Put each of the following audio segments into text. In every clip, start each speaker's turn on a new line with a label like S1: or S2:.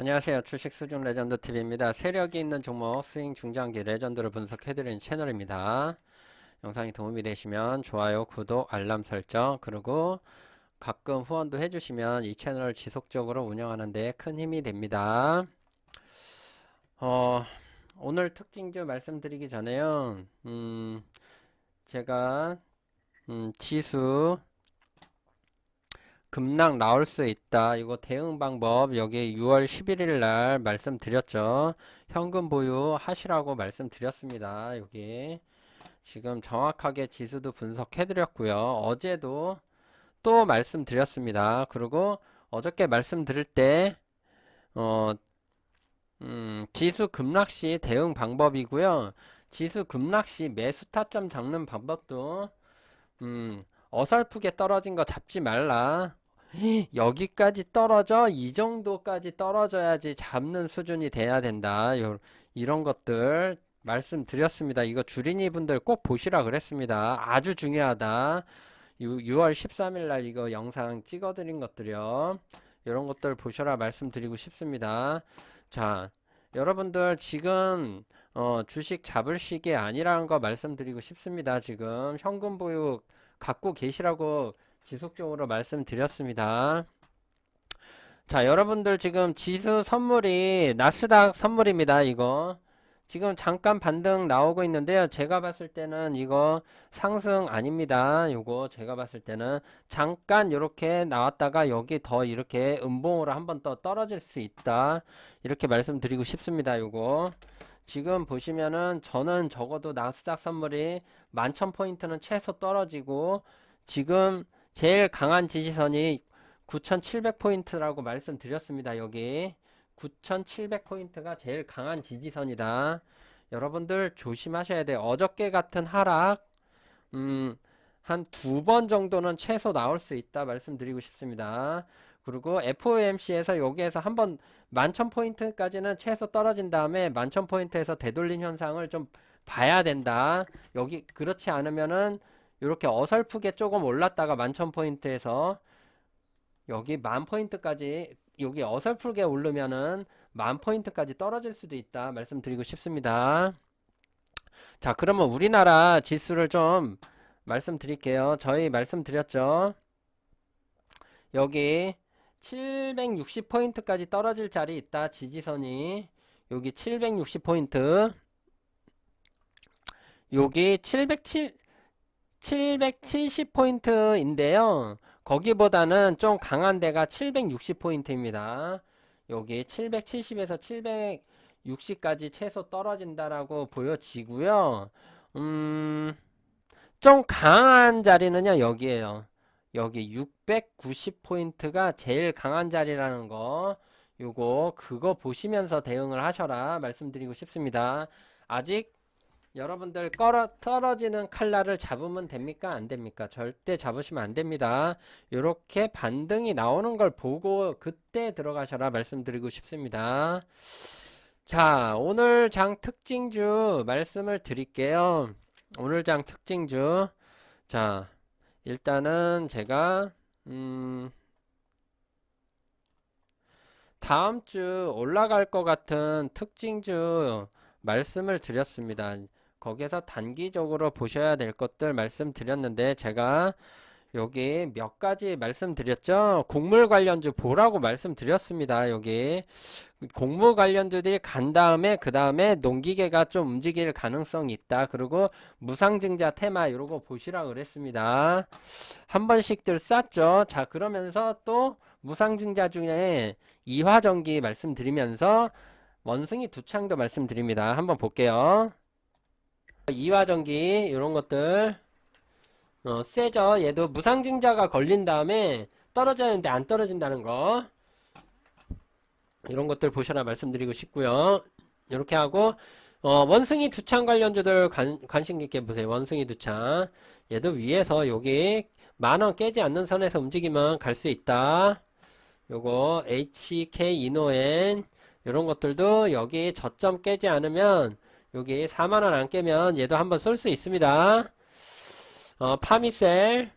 S1: 안녕하세요. 주식 수중 레전드 TV입니다. 세력이 있는 종목 스윙 중장기 레전드를 분석해드리는 채널입니다. 영상이 도움이 되시면 좋아요, 구독, 알람 설정, 그리고 가끔 후원도 해주시면 이 채널을 지속적으로 운영하는 데 큰 힘이 됩니다. 어, 오늘 특징주 말씀드리기 전에요. 음, 제가 음, 지수 급락 나올 수 있다. 이거 대응 방법 여기 6월 11일 날 말씀드렸죠. 현금 보유 하시라고 말씀드렸습니다. 여기 지금 정확하게 지수도 분석해 드렸고요. 어제도 또 말씀드렸습니다. 그리고 어저께 말씀드릴 때 어, 음, 지수 급락 시 대응 방법이고요. 지수 급락 시 매수 타점 잡는 방법도 음, 어설프게 떨어진 거 잡지 말라. 여기까지 떨어져? 이 정도까지 떨어져야지 잡는 수준이 돼야 된다. 요, 이런 것들 말씀드렸습니다. 이거 주린이 분들 꼭 보시라 그랬습니다. 아주 중요하다. 6, 월 13일 날 이거 영상 찍어 드린 것들이요. 이런 것들 보셔라 말씀드리고 싶습니다. 자 여러분들 지금 어, 주식 잡을 시기 아니라는 거 말씀드리고 싶습니다. 지금 현금 보유 갖고 계시라고 지속적으로 말씀드렸습니다. 자, 여러분들 지금 지수 선물이 나스닥 선물입니다. 이거 지금 잠깐 반등 나오고 있는데요. 제가 봤을 때는 이거 상승 아닙니다. 요거 제가 봤을 때는 잠깐 이렇게 나왔다가 여기 더 이렇게 음봉으로 한 번 더 떨어질 수 있다. 이렇게 말씀드리고 싶습니다. 요거 지금 보시면은 저는 적어도 나스닥 선물이 11,000포인트는 최소 떨어지고 지금 제일 강한 지지선이 9,700포인트라고 말씀드렸습니다. 여기 9,700포인트가 제일 강한 지지선이다. 여러분들 조심하셔야 돼요. 어저께 같은 하락 음, 한 두 번 정도는 최소 나올 수 있다 말씀드리고 싶습니다. 그리고 FOMC에서 여기에서 한번 11,000포인트까지는 최소 떨어진 다음에 11,000포인트에서 되돌린 현상을 좀 봐야 된다. 여기 그렇지 않으면은 이렇게 어설프게 조금 올랐다가 11,000포인트에서 여기 만 포인트까지 여기 어설프게 오르면은 만 포인트까지 떨어질 수도 있다 말씀드리고 싶습니다. 자, 그러면 우리나라 지수를 좀 말씀드릴게요. 저희 말씀드렸죠. 여기 760 포인트까지 떨어질 자리 있다. 지지선이 여기 760 포인트 여기 707 770포인트인데요. 거기보다는 좀 강한 데가 760포인트입니다. 여기 770에서 760까지 최소 떨어진다라고 보여지고요. 음, 좀 강한 자리는요, 여기에요. 여기 690포인트가 제일 강한 자리라는 거. 요거, 그거 보시면서 대응을 하셔라 말씀드리고 싶습니다. 아직 여러분들 떨어지는 칼날을 잡으면 됩니까? 안 됩니까? 절대 잡으시면 안 됩니다. 이렇게 반등이 나오는 걸 보고 그때 들어가셔라 말씀드리고 싶습니다. 자, 오늘 장 특징주 말씀을 드릴게요. 오늘 장 특징주. 자, 일단은 제가, 음, 다음 주 올라갈 것 같은 특징주 말씀을 드렸습니다. 거기에서 단기적으로 보셔야 될 것들 말씀드렸는데 제가 여기 몇 가지 말씀드렸죠. 곡물 관련주 보라고 말씀드렸습니다. 여기 곡물 관련주들이 간 다음에 그 다음에 농기계가 좀 움직일 가능성이 있다. 그리고 무상증자 테마 이러고 보시라 그랬습니다. 한 번씩들 쌌죠. 자 그러면서 또 무상증자 중에 이화전기 말씀드리면서 원숭이 두창도 말씀드립니다. 한번 볼게요. 이화전기 이런 것들 어, 세죠. 얘도 무상증자가 걸린 다음에 떨어졌는데 안 떨어진다는 거 이런 것들 보셔라 말씀드리고 싶고요. 이렇게 하고 어, 원숭이 두창 관련주들 관, 관심 깊게 보세요. 원숭이 두창 얘도 위에서 여기 만원 깨지 않는 선에서 움직이면 갈 수 있다. 요거 HK 이노엔 이런 것들도 여기 저점 깨지 않으면 여기 4만원 안 깨면 얘도 한번 쏠 수 있습니다. 어, 파미셀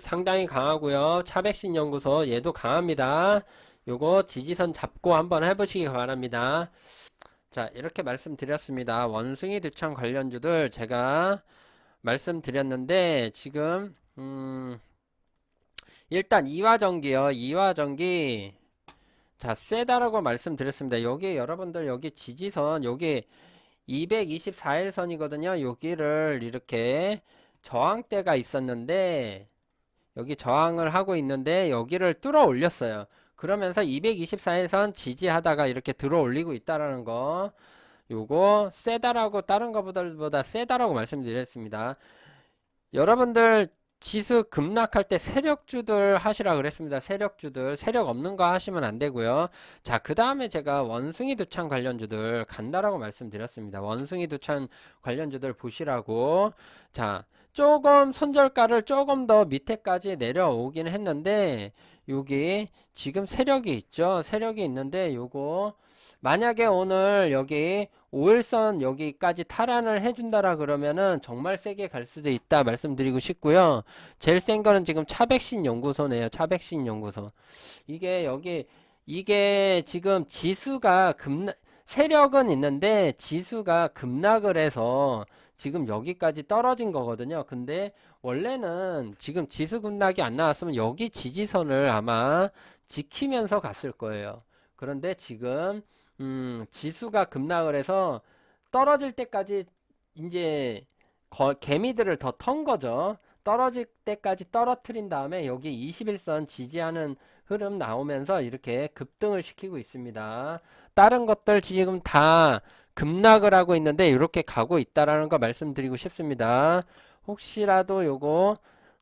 S1: 상당히 강하고요. 차백신 연구소 얘도 강합니다. 요거 지지선 잡고 한번 해보시기 바랍니다. 자, 이렇게 말씀드렸습니다. 원숭이 두천 관련주들 제가 말씀드렸는데 지금 음 일단 이화전기요. 이화전기 자, 세다라고 말씀드렸습니다. 여기 여러분들 여기 지지선 여기 224일선이거든요. 여기를 이렇게 저항대가 있었는데 여기 저항을 하고 있는데 여기를 뚫어 올렸어요. 그러면서 224일선 지지하다가 이렇게 들어 올리고 있다라는 거 요거 세다라고 다른 거보다 세다라고 말씀드렸습니다. 여러분들 지수 급락할 때 세력주들 하시라 그랬습니다. 세력주들 세력 없는 거 하시면 안 되고요. 자, 그 다음에 제가 원숭이 두창 관련주들 간다라고 말씀드렸습니다. 원숭이 두창 관련주들 보시라고. 자, 조금 손절가를 조금 더 밑에까지 내려오긴 했는데 여기 지금 세력이 있죠. 세력이 있는데 요거 만약에 오늘 여기 5일선 여기까지 탈환을 해준다라 그러면은 정말 세게 갈 수도 있다 말씀드리고 싶고요. 제일 센 거는 지금 차백신 연구소네요. 차백신 연구소. 이게 여기 이게 지금 지수가 급락 세력은 있는데 지수가 급락을 해서 지금 여기까지 떨어진 거거든요. 근데 원래는 지금 지수 급락이 안 나왔으면 여기 지지선을 아마 지키면서 갔을 거예요. 그런데 지금 음, 지수가 급락을 해서 떨어질 때까지 이제 거, 개미들을 더 턴 거죠. 떨어질 때까지 떨어뜨린 다음에 여기 21선 지지하는 흐름 나오면서 이렇게 급등을 시키고 있습니다. 다른 것들 지금 다 급락을 하고 있는데 이렇게 가고 있다라는 거 말씀드리고 싶습니다. 혹시라도 요거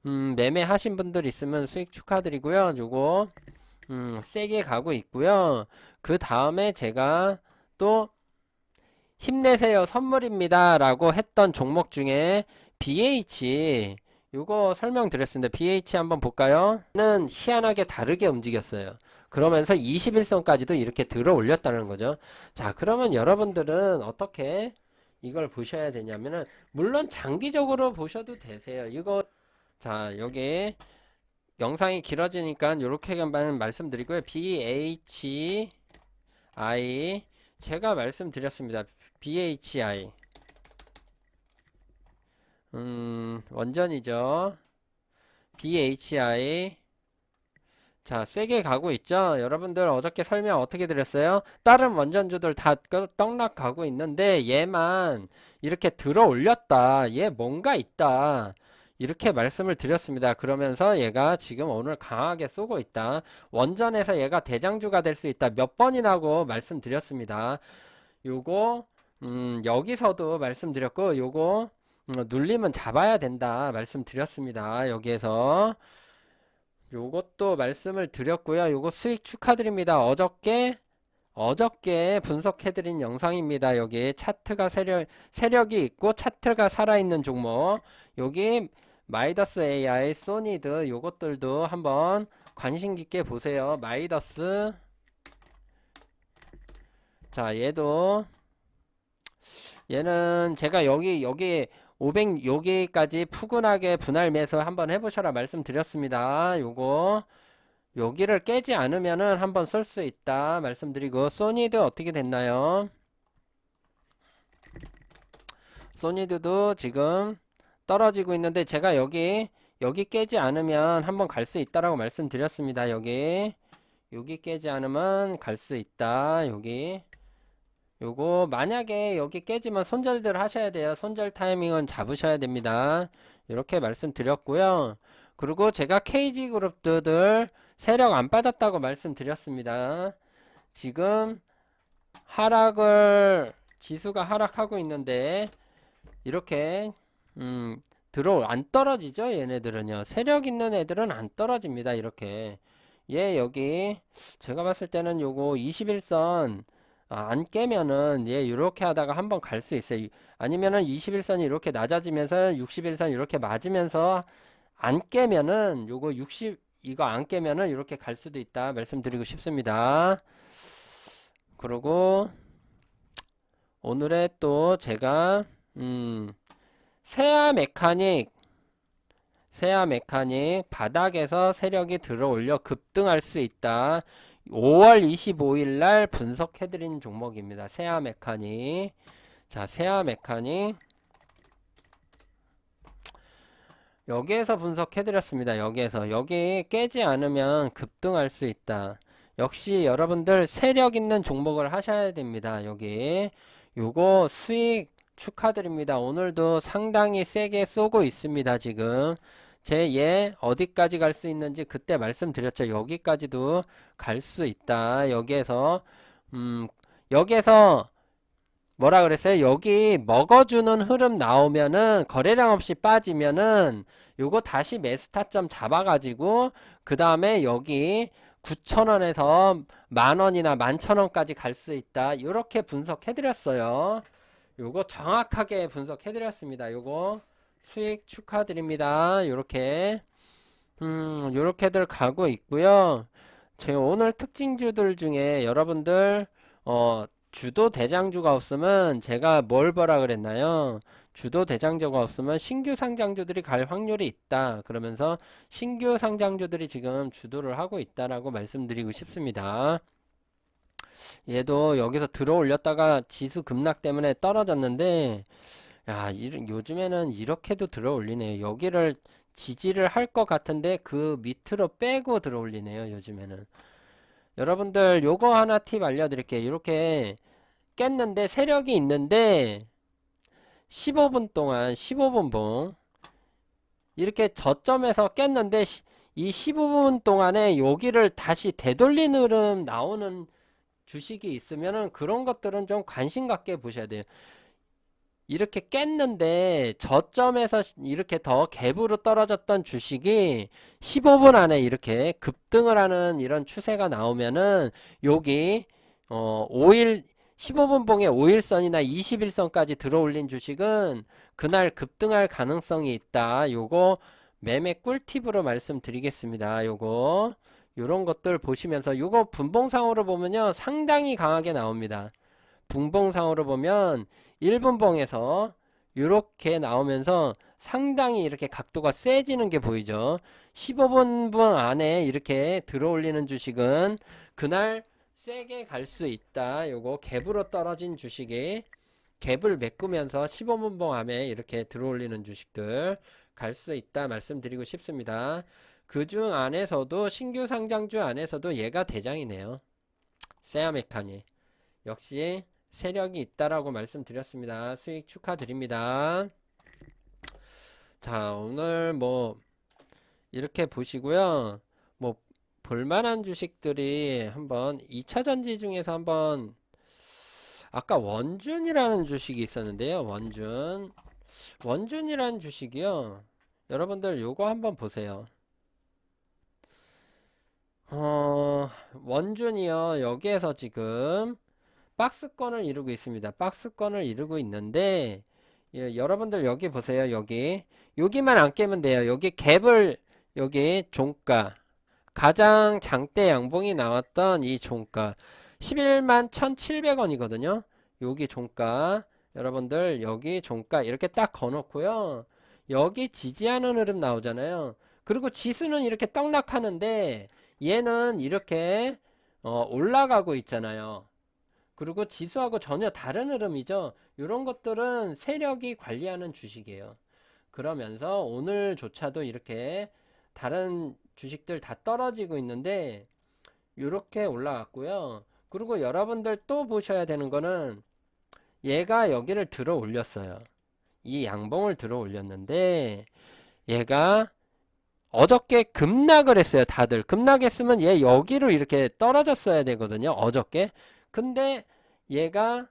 S1: 음, 매매하신 분들 있으면 수익 축하드리고요. 요거 음, 세게 가고 있고요. 그 다음에 제가 또 힘내세요 선물입니다 라고 했던 종목 중에 BH 요거 설명드렸습니다. BH 한번 볼까요? 는 희한하게 다르게 움직였어요. 그러면서 21선까지도 이렇게 들어 올렸다는 거죠. 자, 그러면 여러분들은 어떻게 이걸 보셔야 되냐면은 물론 장기적으로 보셔도 되세요. 이거 자, 여기 영상이 길어지니까 이렇게만 말씀드리고요. BHI 제가 말씀드렸습니다. BHI 음, 원전이죠. BHI 자, 세게 가고 있죠? 여러분들 어저께 설명 어떻게 드렸어요? 다른 원전주들 다 떡락 가고 있는데 얘만 이렇게 들어 올렸다. 얘 뭔가 있다. 이렇게 말씀을 드렸습니다. 그러면서 얘가 지금 오늘 강하게 쏘고 있다. 원전에서 얘가 대장주가 될 수 있다. 몇 번이나고 말씀드렸습니다. 요거 음, 여기서도 말씀드렸고 요거 음, 눌리면 잡아야 된다 말씀드렸습니다. 여기에서 요것도 말씀을 드렸고요. 요거 수익 축하드립니다. 어저께 어저께 분석해드린 영상입니다. 여기 차트가 세력, 세력이 있고 차트가 살아있는 종목 여기 마이더스 AI, 소니드 요것들도 한번 관심 깊게 보세요. 마이더스 자 얘도 얘는 제가 여기 여기 500 여기까지 푸근하게 분할 매수 한번 해보셔라 말씀드렸습니다. 요거 여기를 깨지 않으면은 한번 쓸 수 있다 말씀드리고 소니드 어떻게 됐나요? 소니드도 지금 떨어지고 있는데 제가 여기 여기 깨지 않으면 한번 갈 수 있다라고 말씀드렸습니다. 여기 여기 깨지 않으면 갈 수 있다. 여기 요거 만약에 여기 깨지면 손절들 하셔야 돼요. 손절 타이밍은 잡으셔야 됩니다. 이렇게 말씀드렸고요. 그리고 제가 KG 그룹들 세력 안 빠졌다고 말씀드렸습니다. 지금 하락을 지수가 하락하고 있는데 이렇게 음, 들어 안 떨어지죠? 얘네들은요. 세력 있는 애들은 안 떨어집니다 이렇게. 얘 여기 제가 봤을 때는 요거 21선 아, 안 깨면은 얘 이렇게 하다가 한번 갈 수 있어요. 아니면은 21선이 이렇게 낮아지면서 61선 이렇게 맞으면서 안 깨면은 요거 60 이거 안 깨면은 이렇게 갈 수도 있다 말씀드리고 싶습니다. 그리고 오늘의 또 제가 음 세아 메카닉 세아 메카닉 바닥에서 세력이 들어 올려 급등할 수 있다. 5월 25일 날 분석해드린 종목입니다. 세아 메카닉. 자, 세아 메카닉. 여기에서 분석해드렸습니다. 여기에서. 여기 깨지 않으면 급등할 수 있다. 역시 여러분들 세력 있는 종목을 하셔야 됩니다. 여기. 요거 수익 축하드립니다. 오늘도 상당히 세게 쏘고 있습니다. 지금. 제얘 어디까지 갈 수 있는지 그때 말씀드렸죠. 여기까지도 갈 수 있다. 여기에서 음 여기에서 뭐라 그랬어요? 여기 먹어주는 흐름 나오면은 거래량 없이 빠지면은 요거 다시 매수 타점 잡아가지고 그 다음에 여기 9,000원에서 만원이나 11,000원까지 갈 수 있다. 이렇게 분석해드렸어요. 요거 정확하게 분석해 드렸습니다. 요거 수익 축하드립니다. 요렇게 음 요렇게들 가고 있고요. 제 오늘 특징주들 중에 여러분들 어 주도 대장주가 없으면 제가 뭘 보라 그랬나요? 주도 대장주가 없으면 신규 상장주들이 갈 확률이 있다. 그러면서 신규 상장주들이 지금 주도를 하고 있다라고 말씀드리고 싶습니다. 얘도 여기서 들어 올렸다가 지수 급락 때문에 떨어졌는데 야, 이, 요즘에는 이렇게도 들어 올리네요. 여기를 지지를 할 것 같은데 그 밑으로 빼고 들어 올리네요. 요즘에는. 여러분들 요거 하나 팁 알려드릴게요. 이렇게 깼는데 세력이 있는데 15분 동안 15분 봉 이렇게 저점에서 깼는데 시- 이 15분 동안에 여기를 다시 되돌리는 흐름 나오는 주식이 있으면은 그런 것들은 좀 관심 갖게 보셔야 돼요. 이렇게 깼는데 저점에서 시- 이렇게 더 갭으로 떨어졌던 주식이 15분 안에 이렇게 급등을 하는 이런 추세가 나오면은 여기 어 5일 15분 봉에 5일선이나 21선까지 들어올린 주식은 그날 급등할 가능성이 있다. 요거 매매 꿀팁으로 말씀드리겠습니다. 요거 요런 것들 보시면서 요거 분봉상으로 보면요 상당히 강하게 나옵니다. 분봉상으로 보면 1분봉에서 이렇게 나오면서 상당히 이렇게 각도가 세지는 게 보이죠. 15분 안에 이렇게 들어올리는 주식은 그날 세게 갈 수 있다. 요거 갭으로 떨어진 주식이 갭을 메꾸면서 15분봉 안에 이렇게 들어올리는 주식들 갈 수 있다 말씀드리고 싶습니다. 그 중 안에서도 신규 상장주 안에서도 얘가 대장이네요. 세아메카니 역시 세력이 있다라고 말씀드렸습니다. 수익 축하드립니다. 자, 오늘 뭐 이렇게 보시고요. 뭐 볼만한 주식들이 한번 2차 전지 중에서 한번 아까 원준이라는 주식이 있었는데요. 원준. 원준이라는 주식이요. 여러분들 요거 한번 보세요. 어, 원준이요. 여기에서 지금 박스권을 이루고 있습니다. 박스권을 이루고 있는데 예, 여러분들 여기 보세요. 여기 여기만 안 깨면 돼요. 여기 갭을 여기 종가 가장 장대 양봉이 나왔던 이 종가 11만 1,700원이거든요. 여기 종가 여러분들 여기 종가 이렇게 딱 거놓고요. 여기 지지하는 흐름 나오잖아요. 그리고 지수는 이렇게 떡락하는데 얘는 이렇게 어, 올라가고 있잖아요. 그리고 지수하고 전혀 다른 흐름이죠. 이런 것들은 세력이 관리하는 주식이에요. 그러면서 오늘조차도 이렇게 다른 주식들 다 떨어지고 있는데 이렇게 올라갔고요. 그리고 여러분들 또 보셔야 되는 거는 얘가 여기를 들어 올렸어요. 이 양봉을 들어 올렸는데 얘가 어저께 급락을 했어요. 다들 급락했으면 얘 여기로 이렇게 떨어졌어야 되거든요. 어저께. 근데 얘가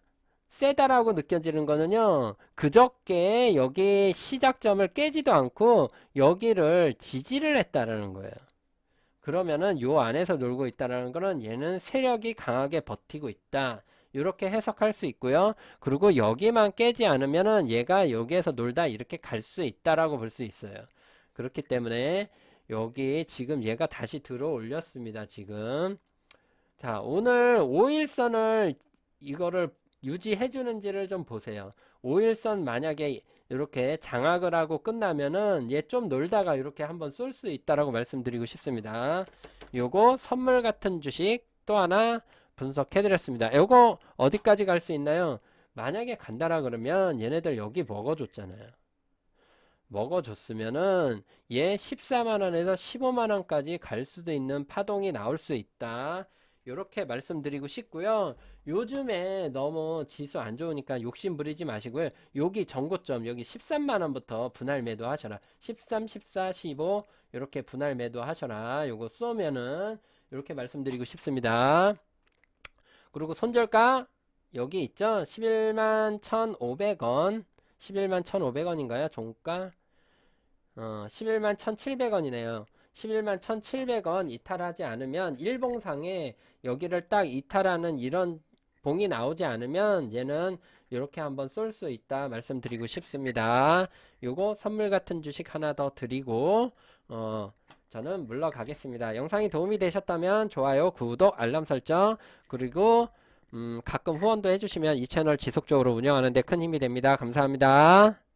S1: 세다라고 느껴지는 거는요. 그저께 여기 시작점을 깨지도 않고 여기를 지지를 했다라는 거예요. 그러면은 요 안에서 놀고 있다라는 거는 얘는 세력이 강하게 버티고 있다. 이렇게 해석할 수 있고요. 그리고 여기만 깨지 않으면은 얘가 여기에서 놀다 이렇게 갈 수 있다라고 볼 수 있어요. 그렇기 때문에 여기 지금 얘가 다시 들어 올렸습니다. 지금. 자, 오늘 5일선을 이거를 유지해 주는지를 좀 보세요. 5일선 만약에 이렇게 장악을 하고 끝나면은 얘 좀 놀다가 이렇게 한번 쏠 수 있다라고 말씀드리고 싶습니다. 요거 선물 같은 주식 또 하나 분석해 드렸습니다. 요거 어디까지 갈 수 있나요? 만약에 간다라 그러면 얘네들 여기 먹어줬잖아요. 먹어줬으면은 얘 14만원에서 15만원까지 갈 수도 있는 파동이 나올 수 있다. 요렇게 말씀드리고 싶고요. 요즘에 너무 지수 안 좋으니까 욕심 부리지 마시고요. 여기 정고점 여기 13만원부터 분할 매도 하셔라. 13, 14, 15 이렇게 분할 매도 하셔라. 요거 쏘면은 이렇게 말씀드리고 싶습니다. 그리고 손절가 여기 있죠? 11만 1,500원. 11만 1,500원인가요? 종가? 어, 11만 1,700원이네요. 11만 1,700원 이탈하지 않으면 일봉상에 여기를 딱 이탈하는 이런 봉이 나오지 않으면 얘는 이렇게 한번 쏠 수 있다 말씀드리고 싶습니다. 요거 선물 같은 주식 하나 더 드리고 어 저는 물러가겠습니다. 영상이 도움이 되셨다면 좋아요, 구독, 알람 설정 그리고 음, 가끔 후원도 해주시면 이 채널 지속적으로 운영하는 데 큰 힘이 됩니다. 감사합니다.